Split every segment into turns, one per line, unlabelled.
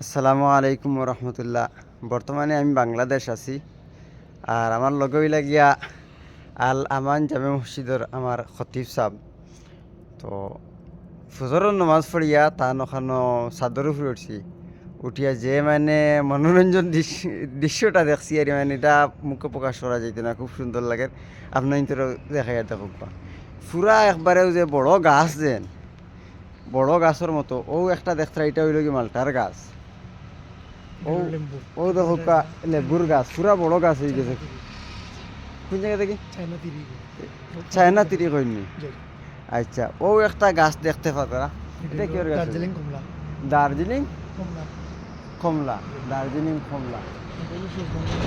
আসসালামু আলাইকুম রহমতুল্লাহ বর্তমানে আমি বাংলাদেশ আছি। আর আমার লগে লাগিয়া আল আমান জামে মসজিদর আমার খতিব সাহ তো ফজরের নমাজ পড়িয়া তা নখানো চাদর উপরে উঠছি। উঠিয়া যে মানে মনোরঞ্জন দৃশ্য- দৃশ্যটা দেখছি আর মানে এটা মুখে প্রকাশ করা যাইত না, খুব সুন্দর লাগে। আপনার ইন্তর দেখাই আর দেখুক পুরা একবারেও যে বড় গাছ যেন, বড় গাছের মতো। ও একটা দেখতে, এটা হইল কি মালটার গাছ। ও ও দেখো লেবুর গাছ পুরা বড় গাছ হয়ে গেছে। কোন জায়গা থেকে
চায়না তিরি
কইনি আচ্ছা ও একটা গাছ দেখতে পাতা এটা কি গাছ?
দার্জিলিং কমলা।
দার্জিলিং
কমলা।
কমলা দার্জিলিং কমলা।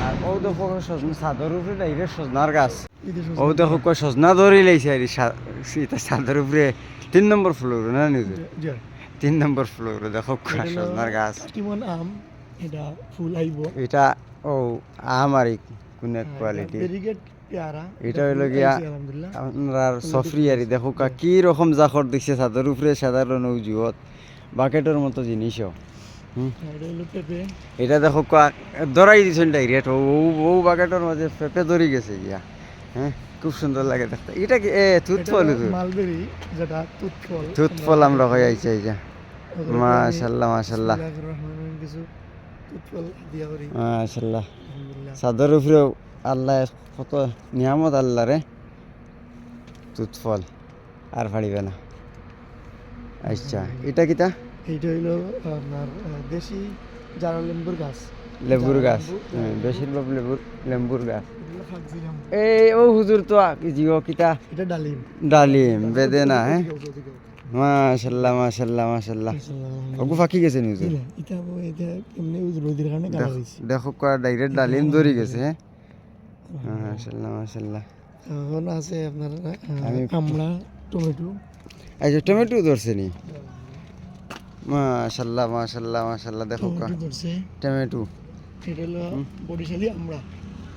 আর ও দেখো সজনা চাদর উপরে ডাইরেক্ট সজনার গাছ। ও। দেখো কয় সজনা ধরি লাইছে আর এটা চাদর উপরে তিন নম্বর ফ্লোর না নিউজে। তিন নম্বর ফ্লোর দেখো কয় সজনার গাছ।
কিমন আম। এটা ফুল আইব।
এটা ও আমার কোন কোয়ালিটি
পেয়ারা।
এটা হইল গিয়া আপনার সফরি আর দেখো কা কি রকম জাখর দেখছে চাদর উপরে সাধারণ উজুয়ত বাকেটের মতো জিনিসও
এটা পেঁপে।
এটা দেখো কা ধরাই দিছেন ডাইরেক্ট ও ও- বাকেটের মাঝে পেঁপে ধরি গেছে গিয়া। হ্যাঁ খুব সুন্দর লাগে দেখতে। এটা কি এ তুত ফল
মালবেরি যেটা তুত ফল
তুত ফল আমরা কই আইছে এই যে।
ওগুলোকে আমি
মাশাল্লাহ চাদর উপরেও আল্লাহ কত নিয়ামত আল্লাহ রে তুত ফল আর ফাড়িবে না। আচ্ছা এটা কিটা?
এইটা হইল আপনার দেশি জারা লেম্বুর গাছ। জারা
গাছ। হ্যাঁ, বেশিরভাগ লেবুর লেম্বুর গাছ। এই ও হুজুর তো জিও কিতা
এটা ডালিম।
ডালিম হ্যাঁ
ওদিকে, ওদিকে, ওদিকে।
মাশাল্লাহ মাশাল্লাহ মাশাল্লাহ। ওগু ফাঁকি গেছে নি হুজুর
বুঝলে? এটা এটা এমনি ওই রোদের কারণে কালা হয়েছে
দেখো ডাইরেক্ট ডালিম ধরি গেছে হ্যাঁ? মাশাল্লাহ মাশাল্লাহ।
এখন আছে আপনার আহ,
আমি-
আমড়া টমেটো।
টমেটো ধরছে নি? মাশাল্লাহ মাশাল্লাহ মাশাল্লাহ দেখো কা
টমেটো
টমেটো।
এটা হলো বরিশালি আমড়া।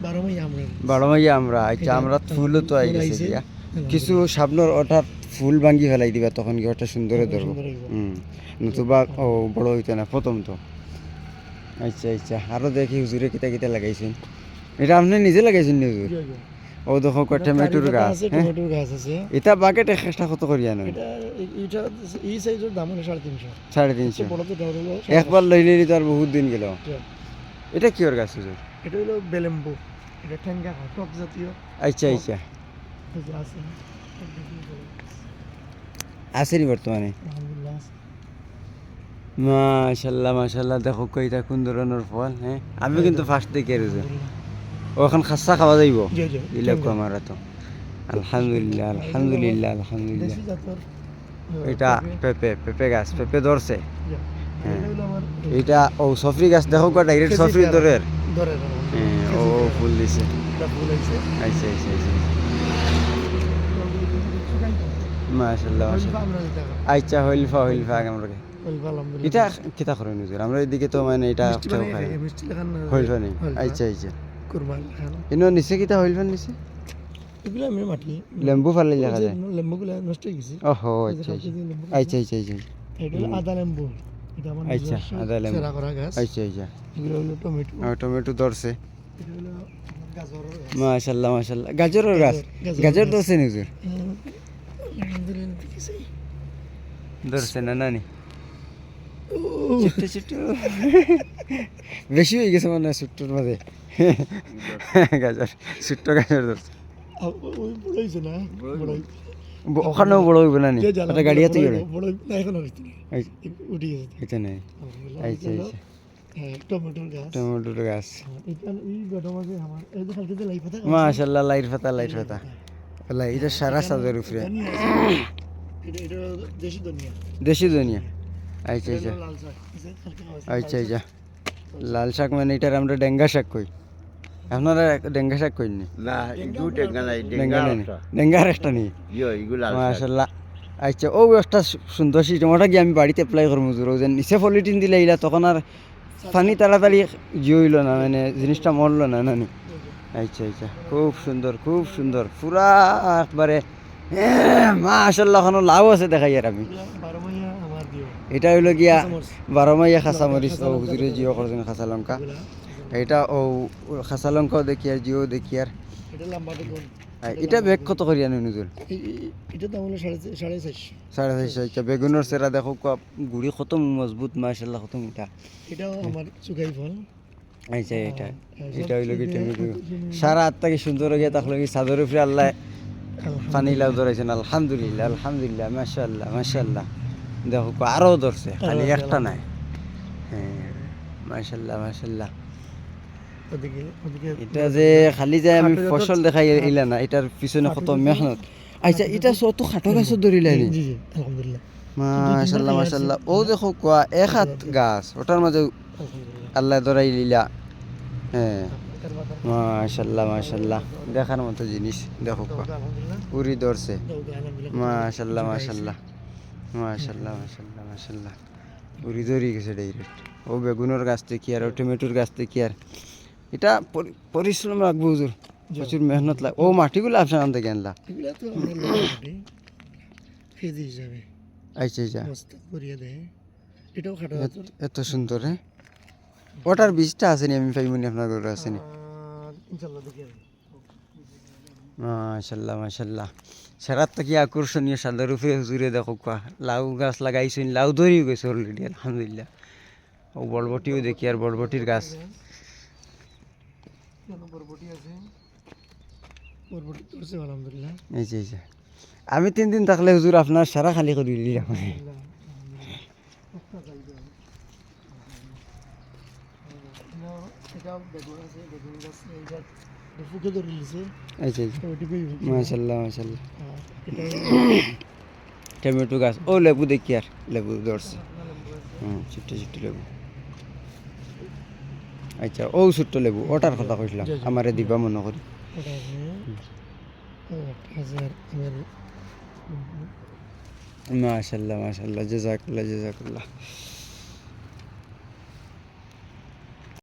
বারো মাই আমড়া।
বারো আমরা আচ্ছা আমরা ফুলও তো আই গেছে। কিছু সামনের ওঠার ফুল ভাঙ্গি ফেলাই দিবা তখন কি ওটা সুন্দরে ধরবো। হুম নতুবা ও বড় হইতে না প্রথম তো। আচ্ছা আচ্ছা আরও দেখি হুজুরে কিতা কিতা লাগাইছেন। এটা আপনি নিজে লাগাইছেন নি হুজুর। ও দেখো কয় টমেটোর গাছ হ্যাঁ?
টমেটোর গাছ আছে।
এটা বাকেট একটা কত করিয়া নয়
এটা এই- সাইজের দাম হলো সাড়ে তিনশো।
সাড়ে তিনশো। একবার লইলে তো আর বহুত দিন গেল। এটা কি ওর গাছ হুজুর?
এটা হলো বেলেম্বু। এটা ঠেঙ্গা টক জাতীয়।
আচ্ছা আচ্ছা।
আছে।
আসেনি বর্তমানে। মাশাল্লাহ মাশাল্লাহ। দেখো কইটা কোন ধরনের ফল হ্যাঁ? আমি কিন্তু ফার্স্ট দেখে রয়েছে ওখান খাসা খাওয়া যাইব?
জি জি
দিলে
ঠেঙ্গা।
আমার তো আলহামদুলিল্লাহ আলহামদুলিল্লাহ আলহামদুলিল্লাহ। এটা
পেঁপে।
পেঁপে গাছ পেঁপে ধরছে। হ্যাঁ।
এটা
ও সফরি গাছ দেখো কয় ডাইরেক্ট সফরি
ধরে
হ্যাঁ, ও ফুল দিছে। আচ্ছা আচ্ছা আচ্ছা
হবে।
আচ্ছা হইলফা হইলফা আমরা। এটা কিতা করে নিজের আমরা এদিকে তো মানে এটা হইলফা নেই আচ্ছা আচ্ছা। ইনো নিচে কিতা হইলফা নিচে
এগুলো আমি মাটি।
লেম্বু ফালে
ওই
দেখা যায়।
লেম্বুগুলো নষ্ট হয়ে গেছে।
ওহো আচ্ছা আচ্ছা। আচ্ছা আচ্ছা আচ্ছা।
এটা আদা লেম্বু। এটা আমার
আচ্ছা, আদা লেম্বু। আচ্ছা আচ্ছা।
এগুলো হলো টমেটো।
টমেটো ধরছে।
হলো আমার গাজরের গাছ। গাজর,
ধরছে
আলহামদুলিল্লাহ দেখেছি।
ধরছে না নানি? ছোট্ট ছোট্ট বেশি হয়ে গেছে মানে ছোট্টর মাঝে গাজর ছোট্ট গাজর ধরছে। ওখানেও বড় হইব না ওটা গাড়ি আছে গেলে।
উঠে গেছে।
এটা নেই। আচ্ছা আচ্ছা
টমেটোর গাছ।
মাশাল্লাহ লাইট ফাতা লাইট ফাতা এটা সারা সাজের উপরে।
দেশি ধনিয়া।
দুনিয়া আচ্ছা আচ্ছা। আচ্ছা আচ্ছা। লাল শাক মানে এটার আমরা ডেঙ্গা শাক কই। আপনারা ডেঙ্গা শাক কই নি?
নাই
ডেঙ্গা
ডেঙ্গা
নেই ডেঙ্গার একটা নেই
ইয়ো এগুলো
মাশাল্লাহ আচ্ছা ও একটা সুন্দর সিস্টেম ওটা কি আমি বাড়িতে এপ্লাই করব জোর? যে নিচে পলিটিন দিলে এইলা তখন আর পানি তাড়াতাড়ি জিও হইল না মানে জিনিসটা মরলো না নানি আচ্ছা আচ্ছা। খুব সুন্দর খুব সুন্দর। পুরা একবারে মাশাল্লাহ আছে দেখাই আর আমি। এটা হইল গিয়া
কাঁচামরিচ।
বারো মাইয়া খাসা মরিচ
খাসা
ও
লঙ্কা
হুজুরে
তো-
জিও করছেন খাসা লঙ্কা এটা ও খাসা লঙ্কাও দেখি আর জিও দেখি আর।
এটা
কত করি আনি নুজুর
এই- এই- এটা দাম হলো সাড়ে চা- সাড়ে চারশো।
সাড়ে চারশো আচ্ছা বেগুনের সেরা দেখো গুড়ি কত মজবুত মাশাল্লাহ কত মিঠা।
এটাও আমার চুগাই ফল।
আচ্ছা এটা। এটা হইল কি
দিয়ে।
সারা আটটা কি সুন্দর হয়ে থাকল কি চাদর উপরে আল্লাহ। পানি লাউ ধরাইছেন আলহামদুলিল্লাহ আলহামদুলিল্লাহ মাশাল্লাহ মাশাল্লাহ দেখো আরও ধরছে খালি একটা নাই। হ্যাঁ মাশাল্লাহ মাশাল্লাহ এটা যে খালি যে আমি ফসল দেখাই ইলা না এটার পিছনে কত মেহনত। আচ্ছা এটা শত খাটো গাছত ধরিলাই
আলহামদুলিল্লাহ।
মাশাল্লাহ মাশাল্লাহ ও দেখো কোয়া এক হাত গাছ ওটার মাঝে আল্লাহ ধরাই লিলা। হ্যাঁ। মাশাল্লাহ মাশাল্লাহ। দেখার মতো জিনিস দেখো। উড়ি ধরছে। মাশাল্লাহ মাশাল্লাহ। মাশাল্লাহ মাশাল্লাহ মাশাল্লাহ। উড়ি ধরি গেছে ডাইরেক্ট ও বেগুনের গাছ থেকে আর ও টমেটোর গাছ থেকে আর। এটা পরিশ্রম রাখব হুজুর। প্রচুর মেহনত লাগবে ও মাটিগুলো আপনার আনতে আচ্ছা আচ্ছা।
আছে
এত- সুন্দর হ্যাঁ? ওটার বীজটা আসেনি আমি পাইমনি আপনার ঘরে আসেনি মাশাল্লাহ মাশাল্লাহ সেরাত কি আকর্ষণীয় সাদার উপরে হুজুরে দেখো কোয়া লাউ গাছ লাগাইছেন লাউ ধরিও গেছে অলরেডি আলহামদুলিল্লাহ। ও বরবটিও দেখি আর বরবটির গাছ। এই যে এই যে। আমি তিন দিন থাকলে হুজুর আপনার সারা খালি করে দিলাম
এটাও বেগুন আছে বেগুন গাছ এইটা ফুকে ধরে নিছে।
এই যে
ওইটুকুই
মাশাল্লাহ মাশাল্লাহ। টমেটো গাছ। ও লেবু দেখি আর লেবু ধরছে। হুম ছোট্ট ছোট্ট লেবু। আচ্ছা ও ছোট্ট লেবু ওটার কথা কইছিলাম। আমারে দিবা মনে করি। মাশাল্লাহ মাশাল্লাহ জাজাকুল্লাহ জাজাকুল্লাহ।